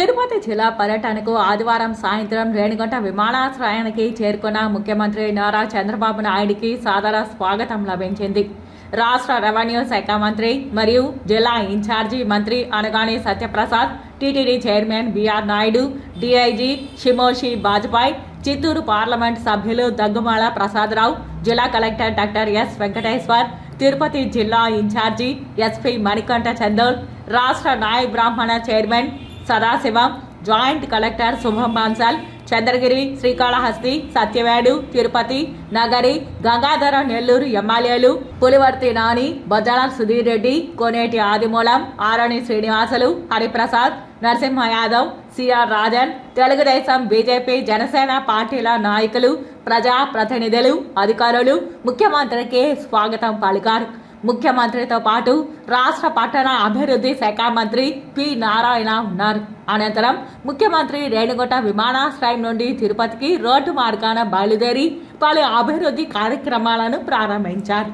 తిరుపతి జిల్లా పర్యటనకు ఆదివారం సాయంత్రం రేణుగంట విమానాశ్రయానికి చేరుకున్న ముఖ్యమంత్రి నారా చంద్రబాబు నాయుడికి సాదర స్వాగతం లభించింది. రాష్ట్ర రెవెన్యూ శాఖ మంత్రి మరియు జిల్లా ఇన్ఛార్జి మంత్రి Anagani Satyaprasad TTD chairman BR Naidu DIG Shimoshi Bajpai Chittoor parliament సభ్యులు దగ్గుమాల ప్రసాదరావు జిల్లా collector doctor S Venkateshwar Tirupati జిల్లా ఇన్ఛార్జి ఎస్పీ మణికంఠ చందోల్ రాష్ట్ర నాయ బ్రాహ్మణ చైర్మన్ సదాశివం జాయింట్ కలెక్టర్ శుభం బాన్సాల్ చంద్రగిరి శ్రీకాళహస్తి సత్యవేడు తిరుపతి నగరి గంగాధర నెల్లూరు ఎమ్మెల్యేలు పులివర్తి నాని బజ్జాల సుధీర్ రెడ్డి కోనేటి ఆదిమూలం ఆరణి శ్రీనివాసులు హరిప్రసాద్ నరసింహ యాదవ్ సిఆర్ రాజన్ తెలుగుదేశం బీజేపీ జనసేన పార్టీల నాయకులు ప్రజా ప్రతినిధులు అధికారులు ముఖ్యమంత్రికి స్వాగతం పలికారు. ముఖ్యమంత్రితో పాటు రాష్ట్ర పట్టణ అభివృద్ధి శాఖ మంత్రి పి. నారాయణ ఉన్నారు. అనంతరం ముఖ్యమంత్రి రేణిగుంట విమానాశ్రయం నుండి తిరుపతికి రోడ్డు మార్గాన బయలుదేరి పలు అభివృద్ధి కార్యక్రమాలను ప్రారంభించారు.